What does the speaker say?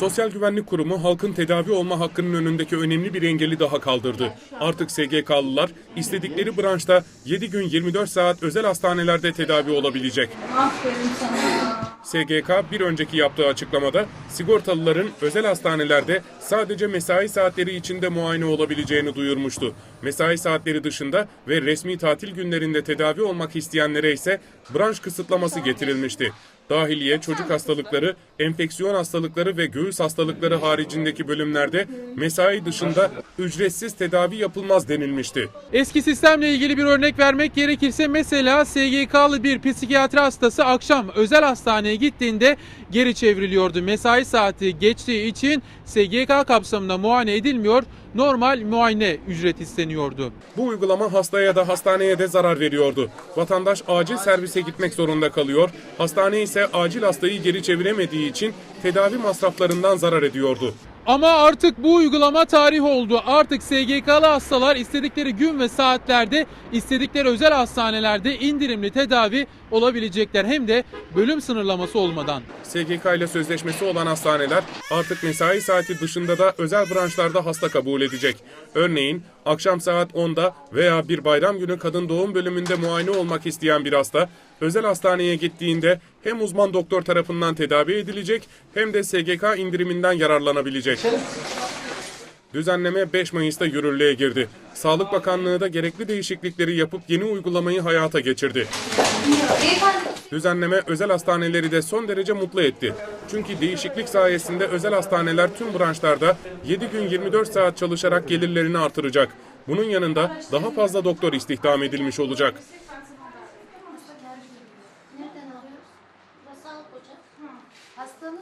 Sosyal Güvenlik Kurumu halkın tedavi olma hakkının önündeki önemli bir engeli daha kaldırdı. Artık SGK'lılar istedikleri branşta 7 gün 24 saat özel hastanelerde tedavi olabilecek. SGK bir önceki yaptığı açıklamada sigortalıların özel hastanelerde sadece mesai saatleri içinde muayene olabileceğini duyurmuştu. Mesai saatleri dışında ve resmi tatil günlerinde tedavi olmak isteyenlere ise branş kısıtlaması getirilmişti. Dahiliye, çocuk hastalıkları, enfeksiyon hastalıkları ve göğüs hastalıkları haricindeki bölümlerde mesai dışında ücretsiz tedavi yapılmaz denilmişti. Eski sistemle ilgili bir örnek vermek gerekirse mesela SGK'lı bir psikiyatri hastası akşam özel hastaneye gittiğinde geri çevriliyordu. Mesai saati geçtiği için SGK kapsamında muayene edilmiyor, normal muayene ücret isteniyordu. Bu uygulama hastaya da hastaneye de zarar veriyordu. Vatandaş acil servise gitmek zorunda kalıyor, hastane ise acil hastayı geri çeviremediği için tedavi masraflarından zarar ediyordu. Ama artık bu uygulama tarih oldu. Artık SGK'lı hastalar istedikleri gün ve saatlerde istedikleri özel hastanelerde indirimli tedavi olabilecekler. Hem de bölüm sınırlaması olmadan. SGK ile sözleşmesi olan hastaneler artık mesai saati dışında da özel branşlarda hasta kabul edecek. Örneğin akşam saat 10'da veya bir bayram günü kadın doğum bölümünde muayene olmak isteyen bir hasta özel hastaneye gittiğinde hem uzman doktor tarafından tedavi edilecek hem de SGK indiriminden yararlanabilecek. Düzenleme 5 Mayıs'ta yürürlüğe girdi. Sağlık Bakanlığı da gerekli değişiklikleri yapıp yeni uygulamayı hayata geçirdi. Düzenleme özel hastaneleri de son derece mutlu etti. Çünkü değişiklik sayesinde özel hastaneler tüm branşlarda 7 gün 24 saat çalışarak gelirlerini artıracak. Bunun yanında daha fazla doktor istihdam edilmiş olacak alıyoruz. Burası sağlık ocağı. Hastanız